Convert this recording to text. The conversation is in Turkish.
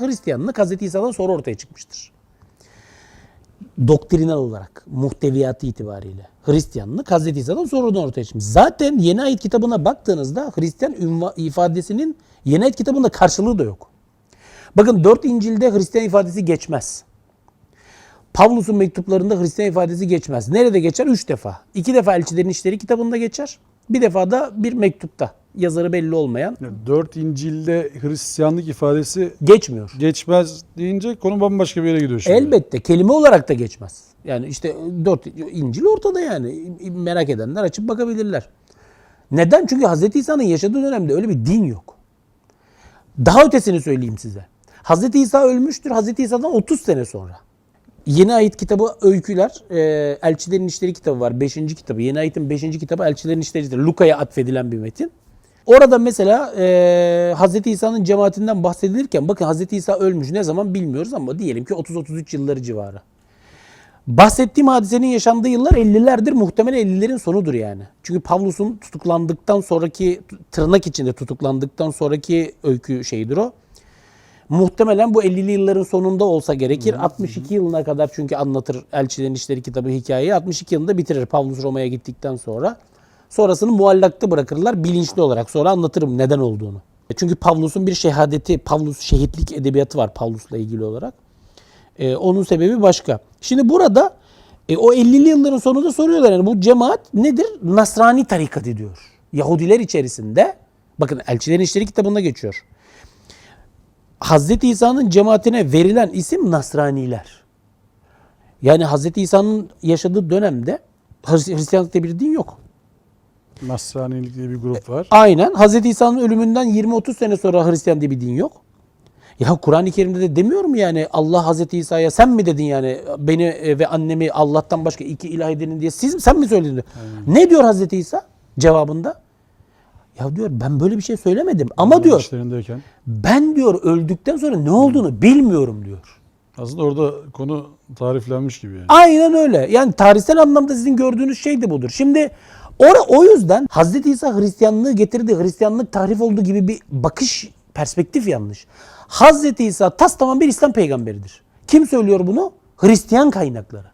Hristiyanlık Hz. İsa'dan sonra ortaya çıkmıştır. Doktrinal olarak, muhteviyatı itibariyle. Hristiyanlık Hz. İsa'dan sonradan ortaya çıkmış. Zaten Yeni Ayet kitabına baktığınızda Hristiyan ifadesinin Yeni Ayet kitabında karşılığı da yok. Bakın dört İncil'de Hristiyan ifadesi geçmez. Pavlus'un mektuplarında Hristiyan ifadesi geçmez. Nerede geçer? Üç defa. İki defa Elçilerin İşleri kitabında geçer. Bir defa da bir mektupta. Yazarı belli olmayan Dört İncil'de Hristiyanlık ifadesi geçmiyor. geçmez deyince konu bambaşka bir yere gidiyor şimdi. Elbette kelime olarak da geçmez. Yani işte dört İncil ortada yani. Merak edenler açıp bakabilirler. Neden? Çünkü Hz. İsa'nın yaşadığı dönemde öyle bir din yok. Daha ötesini söyleyeyim size. Hz. İsa ölmüştür. Hz. İsa'dan 30 sene sonra. Yeni Ayet kitabı Öyküler, e, Elçilerin İşleri kitabı var. 5. kitabı. Yeni Ayet'in 5. kitabı Elçilerin İşleri. Luka'ya atfedilen bir metin. Orada mesela e, Hz. İsa'nın cemaatinden bahsedilirken bakın Hz. İsa ölmüş ne zaman bilmiyoruz ama diyelim ki 30-33 yılları civarı. Bahsettiğim hadisenin yaşandığı yıllar 50'lerdir. Muhtemelen 50'lerin sonudur yani. Çünkü Pavlus'un tutuklandıktan sonraki tırnak içinde tutuklandıktan sonraki öykü şeyidir o. Muhtemelen bu 50'li yılların sonunda olsa gerekir. 62 yılına kadar çünkü anlatır Elçilerin İşleri kitabı hikayeyi. 62 yılında bitirir Pavlus Roma'ya gittikten sonra. Sonrasını muallakta bırakırlar bilinçli olarak. Sonra anlatırım neden olduğunu. Çünkü Pavlus'un bir şehadeti, Pavlus şehitlik edebiyatı var Pavlus'la ilgili olarak. Ee, onun sebebi başka. Şimdi burada e, o 50'li yılların sonunda soruyorlar yani bu cemaat nedir? Nasrani tarikatı diyor. Yahudiler içerisinde bakın Elçilerin İşleri kitabında geçiyor. Hazreti İsa'nın cemaatine verilen isim Nasraniler. Yani Hazreti İsa'nın yaşadığı dönemde Hri- Hristiyanlıkta bir din yok. Nasranilik diye bir grup var. Aynen Hazreti İsa'nın ölümünden 20-30 sene sonra Hristiyan diye bir din yok. Ya Kur'an-ı Kerim'de de demiyor mu yani Allah Hazreti İsa'ya sen mi dedin yani beni e, ve annemi Allah'tan başka iki ilah edinin diye siz sen mi söyledin? diyor. Ne diyor Hazreti İsa cevabında? Ya diyor ben böyle bir şey söylemedim ama diyor İşlerindeyken. ben diyor öldükten sonra ne olduğunu bilmiyorum diyor. Aslında orada konu tariflenmiş gibi yani. Aynen öyle. Yani tarihsel anlamda sizin gördüğünüz şey de budur. Şimdi ora o yüzden Hazreti İsa Hristiyanlığı getirdi. Hristiyanlık tahrif olduğu gibi bir bakış perspektif yanlış. Hazreti İsa tas tamam bir İslam peygamberidir. Kim söylüyor bunu? Hristiyan kaynakları.